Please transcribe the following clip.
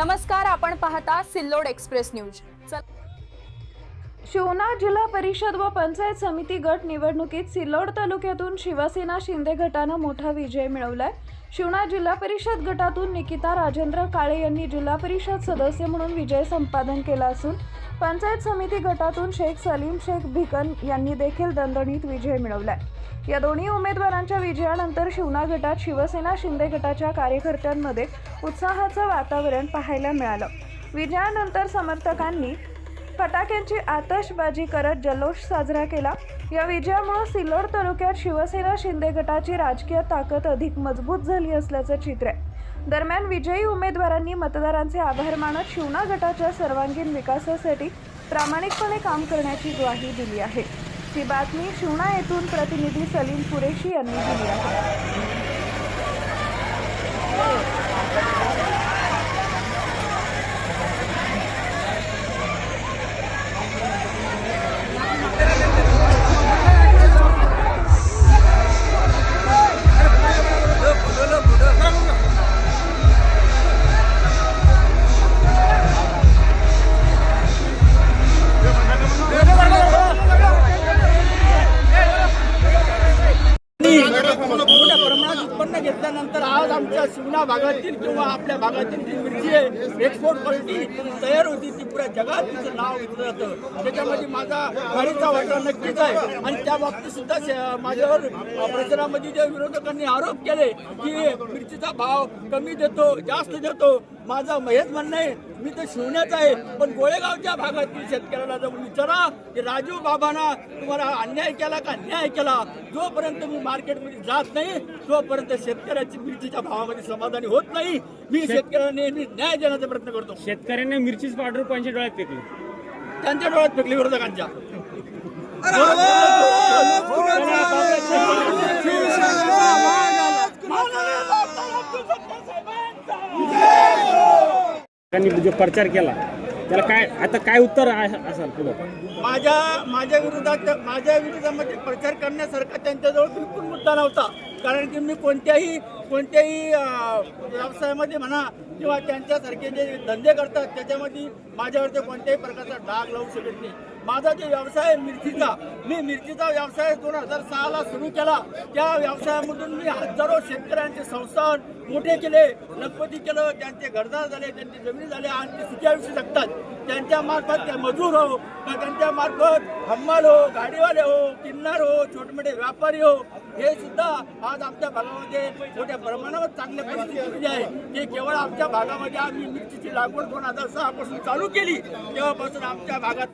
नमस्कार आपण पाहता सिल्लोड एक्सप्रेस न्यूज. शिवना जिल्हा परिषद व पंचायत समिती गट निवडणुकीत सिल्लोड तालुक्यातून शिवसेना शिंदे गटानं मोठा विजय मिळवलाय. शिवना जिल्हा परिषद गटातून निकिता राजेंद्र काळे यांनी जिल्हा परिषद सदस्य म्हणून विजय संपादन केला असून पंचायत समिती गटातून शेख सलीम शेख भिकन यांनी देखील दणदणीत विजय मिळवलाय. या दोन्ही उमेदवारांच्या विजयानंतर शिवना गटात शिवसेना शिंदे गटाच्या कार्यकर्त्यांमध्ये उत्साहाचं वातावरण पाहायला मिळालं. विजयानंतर समर्थकांनी फटाक्यांची आतषबाजी करत जल्लोष साजरा केला. या विजयामुळे सिल्लोड तालुक्यात शिवसेना शिंदे गटाची राजकीय ताकद अधिक मजबूत झाली असल्याचं चित्र आहे. दरम्यान विजयी उमेदवारांनी मतदारांचे आभार मानत शिवना गटाच्या सर्वांगीण विकासासाठी प्रामाणिकपणे काम करण्याची ग्वाही दिली आहे. ही बातमी शिवना येथून प्रतिनिधी सलीम कुरेशी यांनी दिली आहे. उत्पन्न आज आमच्या शिवना भागातील किंवा आपल्या भागातील जी मिरची आहे एक्सपोर्ट क्वालिटी तयार होती ती पुऱ्या जगात तिचं नाव घेतलं जातं त्याच्यामध्ये माझा गाडीचा वाटा नक्कीच आहे. आणि त्या बाबतीत सुद्धा माझ्यावर प्रचारामध्ये जे विरोधकांनी आरोप केले की मिरचीचा भाव कमी देतो जास्त देतो माझं हेच म्हणणं आहे मी तर शिवण्याचं आहे पण गोळेगावच्या भागातील शेतकऱ्याला जाऊन विचारा की राजू बाबांना तुम्हाला अन्याय केला का न्याय केला? जोपर्यंत मी मार्केटमध्ये जात नाही तोपर्यंत शेतकऱ्याची मिरचीच्या भावामध्ये समाधानी होत नाही. मी शेतकऱ्यांना नेहमी न्याय देण्याचा प्रयत्न करतो. शेतकऱ्यांना मिरचीच पावडर कोणच्या डोळ्यात फेकली. त्यांच्या डोळ्यात फेकली विरोधकांच्या. त्यांनी जो प्रचार केला त्याला काय आता काय उत्तर आहे- पुढे? माझ्या माझ्या विरोधात माझ्या विरोधामध्ये प्रचार करण्यासारखा त्यांच्याजवळ बिलकुल मुद्दा नव्हता. कारण की मी कोणत्याही कोणत्याही व्यवसायामध्ये म्हणा किंवा त्यांच्यासारखे जे धंदे करतात त्याच्यामध्ये माझ्यावरती कोणत्याही प्रकारचा डाग लावू शकत नाही. माझा जो व्यवसाय आहे मिरचीचा मी मिरचीचा व्यवसाय दोन हजार सहाला सुरू केला. त्या व्यवसायामधून मी हजारो शेतकऱ्यांचे संस्थान मोठे केले लखपती केलं त्यांचे घरदार झाले त्यांची जमिनी झाले आणि ते सुखी आयुष्य जगतात. त्यांच्या मार्फत ते मजूर हो का त्यांच्या मार्फत हम्माल हो गाडीवाले हो किन्नर हो छोटे मोठे व्यापारी हो हे सुद्धा आज आमच्या भागामध्ये मोठ्या प्रमाणावर चांगल्या परिस्थिती आहे. हे केवळ आमच्या भागामध्ये आम्ही मिरचीची लागवड दोन हजार सहा पासून चालू केली. तेव्हापासून आमच्या भागात